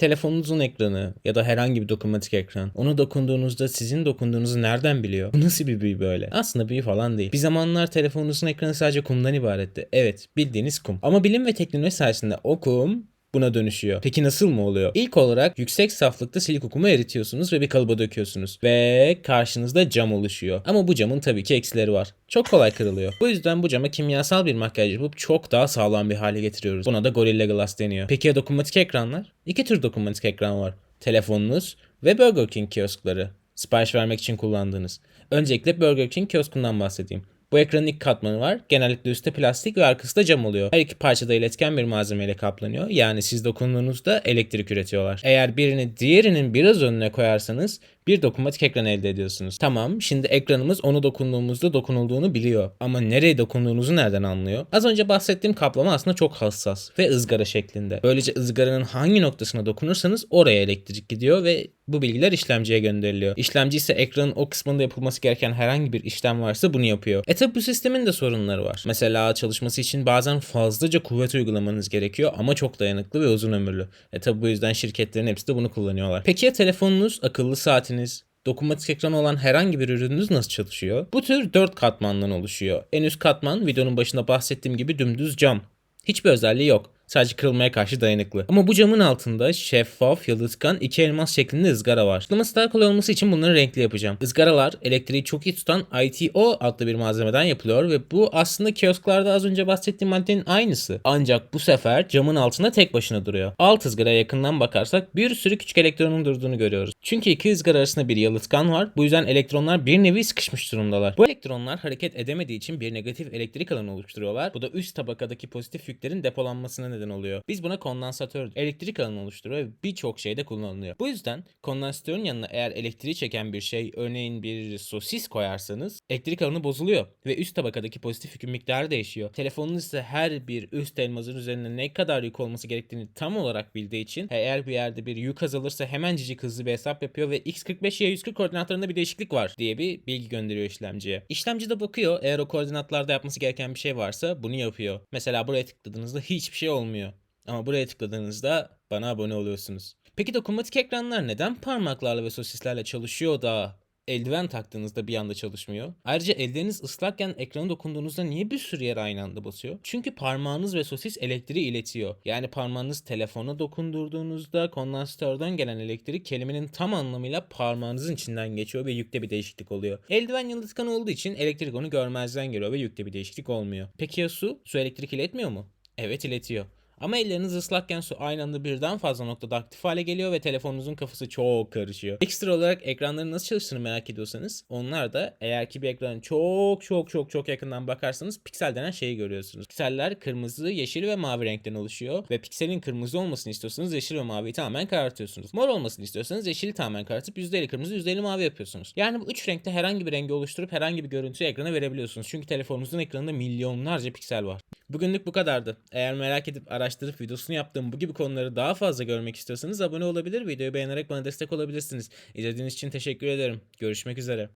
Telefonunuzun ekranı ya da herhangi bir dokunmatik ekran. Onu dokunduğunuzda sizin dokunduğunuzu nereden biliyor? Bu nasıl bir büyü böyle? Aslında büyü falan değil. Bir zamanlar telefonunuzun ekranı sadece kumdan ibaretti. Evet bildiğiniz kum. Ama bilim ve teknoloji sayesinde o kum buna dönüşüyor. Peki nasıl mı oluyor? İlk olarak yüksek saflıkta silik kumu eritiyorsunuz ve bir kalıba döküyorsunuz. Ve karşınızda cam oluşuyor. Ama bu camın tabii ki eksileri var. Çok kolay kırılıyor. Bu yüzden bu cama kimyasal bir makyaj yapıp çok daha sağlam bir hale getiriyoruz. Buna da Gorilla Glass deniyor. Peki ya dokunmatik ekranlar? İki tür dokunmatik ekran var. Telefonunuz ve Burger King kioskları. Sipariş vermek için kullandığınız. Öncelikle Burger King kioskundan bahsedeyim. Bu ekranın ilk katmanı var. Genellikle üstte plastik ve arkası da cam oluyor. Her iki parça da iletken bir malzemeyle kaplanıyor. Yani siz dokunduğunuzda elektrik üretiyorlar. Eğer birini diğerinin biraz önüne koyarsanız bir dokunmatik ekran elde ediyorsunuz. Tamam şimdi ekranımız onu dokunduğumuzda dokunulduğunu biliyor. Ama nereye dokunduğunuzu nereden anlıyor? Az önce bahsettiğim kaplama aslında çok hassas ve ızgara şeklinde. Böylece ızgaranın hangi noktasına dokunursanız oraya elektrik gidiyor ve bu bilgiler işlemciye gönderiliyor. İşlemci ise ekranın o kısmında yapılması gereken herhangi bir işlem varsa bunu yapıyor. E tabi bu sistemin de sorunları var. Mesela çalışması için bazen fazlaca kuvvet uygulamanız gerekiyor ama çok dayanıklı ve uzun ömürlü. E tabi bu yüzden şirketlerin hepsi de bunu kullanıyorlar. Peki ya telefonunuz, akıllı saatiniz, dokunmatik ekranı olan herhangi bir ürününüz nasıl çalışıyor? Bu tür 4 katmandan oluşuyor. En üst katman videonun başında bahsettiğim gibi dümdüz cam. Hiçbir özelliği yok. Sadece kırılmaya karşı dayanıklı. Ama bu camın altında şeffaf, yalıtkan iki elmas şeklinde ızgara var. Tutulması daha kolay olması için bunları renkli yapacağım. Izgaralar elektriği çok iyi tutan ITO adlı bir malzemeden yapılıyor ve bu aslında kiosklarda az önce bahsettiğim maddenin aynısı. Ancak bu sefer camın altında tek başına duruyor. Alt ızgaraya yakından bakarsak bir sürü küçük elektronun durduğunu görüyoruz. Çünkü iki ızgara arasında bir yalıtkan var. Bu yüzden elektronlar bir nevi sıkışmış durumdalar. Bu elektronlar hareket edemediği için bir negatif elektrik alanı oluşturuyorlar. Bu da üst tabakadaki pozitif yüklerin depolanmasına neden oluyor. Biz buna kondansatör elektrik alanı oluşturuyor ve birçok şeyde kullanılıyor. Bu yüzden kondansatörün yanına eğer elektriği çeken bir şey örneğin bir sosis koyarsanız elektrik alanı bozuluyor ve üst tabakadaki pozitif yükün miktarı değişiyor. Telefonunuz ise her bir üst elmazın üzerine ne kadar yük olması gerektiğini tam olarak bildiği için eğer bir yerde bir yük azalırsa hemencecik hızlı bir hesap yapıyor ve x45 y 140 koordinatlarında bir değişiklik var diye bir bilgi gönderiyor işlemciye. İşlemci de bakıyor eğer o koordinatlarda yapması gereken bir şey varsa bunu yapıyor. Mesela buraya tıkladığınızda hiçbir şey olmuyor. Ama buraya tıkladığınızda bana abone oluyorsunuz. Peki dokunmatik ekranlar neden parmaklarla ve sosislerle çalışıyor da eldiven taktığınızda bir anda çalışmıyor? Ayrıca elleriniz ıslakken ekrana dokunduğunuzda niye bir sürü yer aynı anda basıyor? Çünkü parmağınız ve sosis elektriği iletiyor. Yani parmağınız telefona dokundurduğunuzda kondansatörden gelen elektrik kelimenin tam anlamıyla parmağınızın içinden geçiyor ve yükte bir değişiklik oluyor. Eldiven yalıtkan olduğu için elektrik onu görmezden geliyor ve yükte bir değişiklik olmuyor. Peki ya su? Su elektrik iletmiyor mu? Evet iletiyor. Ama elleriniz ıslakken su aynı anda birden fazla noktada aktif hale geliyor ve telefonunuzun kafası çok karışıyor. Ekstra olarak ekranların nasıl çalıştığını merak ediyorsanız onlar da eğer ki bir ekranı çok çok çok çok yakından bakarsanız piksel denen şeyi görüyorsunuz. Pikseller kırmızı, yeşil ve mavi renkten oluşuyor ve pikselin kırmızı olmasını istiyorsanız yeşil ve maviyi tamamen karartıyorsunuz. Mor olmasını istiyorsanız yeşili tamamen karartıp %50 kırmızı %50 mavi yapıyorsunuz. Yani bu üç renkte herhangi bir rengi oluşturup herhangi bir görüntüyü ekrana verebiliyorsunuz. Çünkü telefonunuzun ekranında milyonlarca piksel var. Bugünlük bu kadardı. Eğer merak edip araştırıp videosunu yaptığım bu gibi konuları daha fazla görmek istiyorsanız abone olabilir, videoyu beğenerek bana destek olabilirsiniz. İzlediğiniz için teşekkür ederim. Görüşmek üzere.